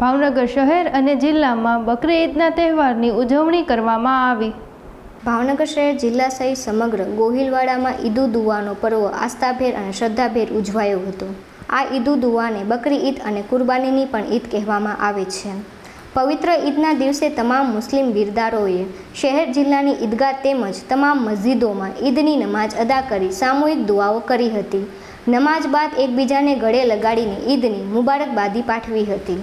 ભાવનગર શહેર અને જિલ્લામાં બકરી ઈદના તહેવારની ઉજવણી કરવામાં આવી. ભાવનગર શહેર જિલ્લા સહિત સમગ્ર ગોહિલવાડામાં ઈદુ દુવાનો પર્વ આસ્થાભેર અને શ્રદ્ધાભેર ઉજવાયો હતો. આ ઈદુ દુવાને બકરી ઈદ અને કુરબાનીની પણ ઈદ કહેવામાં આવે છે. પવિત્ર ઈદના દિવસે તમામ મુસ્લિમ બિરદારોએ શહેર જિલ્લાની ઈદગાહ તેમજ તમામ મસ્જિદોમાં ઈદની નમાજ અદા કરી સામૂહિક દુઆઓ કરી હતી. નમાજ બાદ એકબીજાને ગળે લગાડીને ઈદની મુબારકબાદી પાઠવી હતી.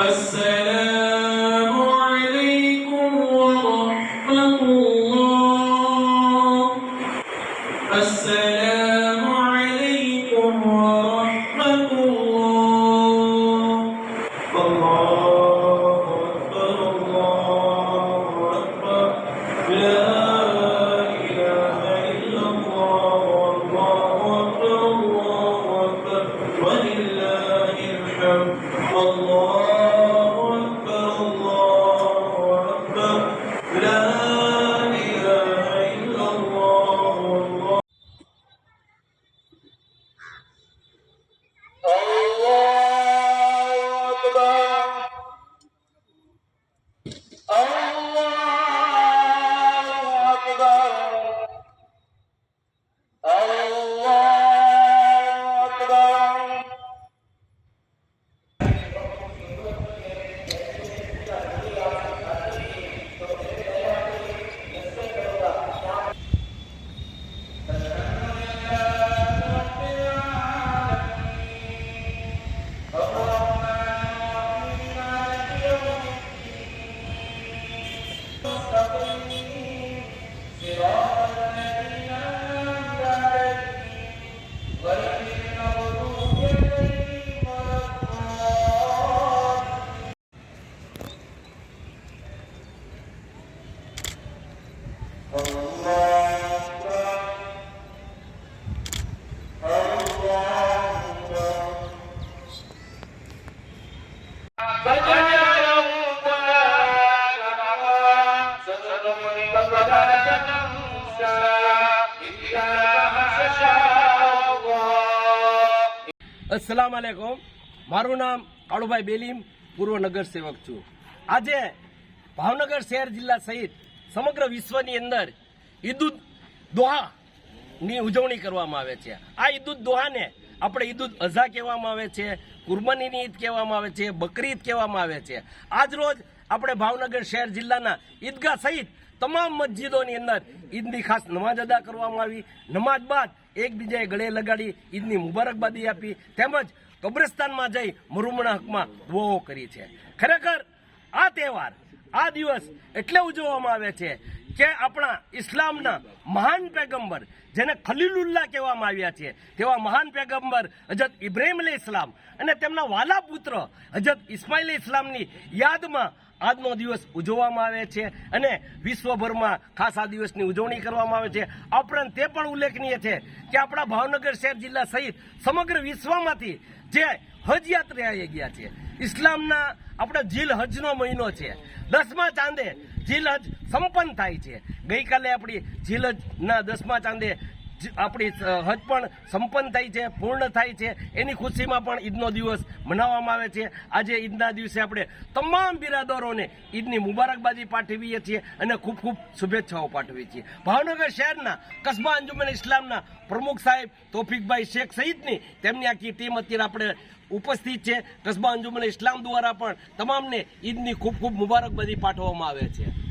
السلام Uh-oh. અસલામ આલેકુમ મારું નામ કાળુભાઈ બેલીમ, પૂર્વ નગર સેવક છું. આજે ભાવનગર શહેર જિલ્લા સહિત સમગ્ર વિશ્વની અંદર ઈદુદ દોહાની ઉજવણી કરવામાં આવે છે. આ ઈદુદ દોહાને આપણે ઈદુદ અઝા કહેવામાં આવે છે, કુરબાનીની ઈદ કહેવામાં આવે છે, બકરી ઈદ કહેવામાં આવે છે. આજ રોજ આપણે ભાવનગર શહેર જિલ્લાના ઈદગાહ સહિત તમામ મસ્જિદોની અંદર ઈદની ખાસ નમાજ અદા કરવામાં આવી. નમાજ બાદ એકબીજાએ ગળે લગાડી ઈદની મુબારકબાદી આપી તેમજ કબ્રસ્તાનમાં જઈ મરુમણા હકમાં દુઆઓ કરી છે. ખરેખર આ તહેવાર, આ દિવસ એટલે ઉજવવામાં આવે છે કે આપણા ઇસ્લામના મહાન પેગંબર, જેને ખલીલુલ્લાહ કહેવામાં આવ્યા છે, તેવા મહાન પેગંબર હજરત ઇબ્રાહીમ અલી ઇસ્લામ અને તેમના વાલા પુત્ર હજરત ઇસ્માઇલ ઇસ્લામની યાદમાં આજનો દિવસ ઉજવવામાં આવે છે અને વિશ્વભરમાં ખાસ આ દિવસની ઉજવણી કરવામાં આવે છે. આ ઉપરાંત તે પણ ઉલ્લેખનીય છે કે આપણા ભાવનગર શહેર જિલ્લા સહિત સમગ્ર વિશ્વમાંથી જે હજ યાત્રાએ ગયા છે. ઇસ્લામના આપણા જીલ હજનો મહિનો છે. દસમા ચાંદે જીલ હજ સંપન્ન થાય છે. ગઈકાલે આપણી જીલ હજના દસમા ચાંદે આપણી હજ પણ સંપન્ન થાય છે, પૂર્ણ થાય છે, એની ખુશીમાં પણ ઈદનો દિવસ મનાવવામાં આવે છે. આજે ઈદના દિવસે આપણે તમામ બિરાદરોને ઈદની મુબારકબાદી પાઠવીએ છીએ અને ખૂબ ખૂબ શુભેચ્છાઓ પાઠવીએ છીએ. ભાવનગર શહેરના કસ્બા અંજુમન ઇસ્લામના પ્રમુખ સાહેબ તોફિકભાઈ શેખ સહિતની તેમની આખી ટીમ અત્યારે આપણે ઉપસ્થિત છે. કસ્બા અંજુમન ઇસ્લામ દ્વારા પણ તમામને ઈદની ખૂબ ખૂબ મુબારકબાદી પાઠવવામાં આવે છે.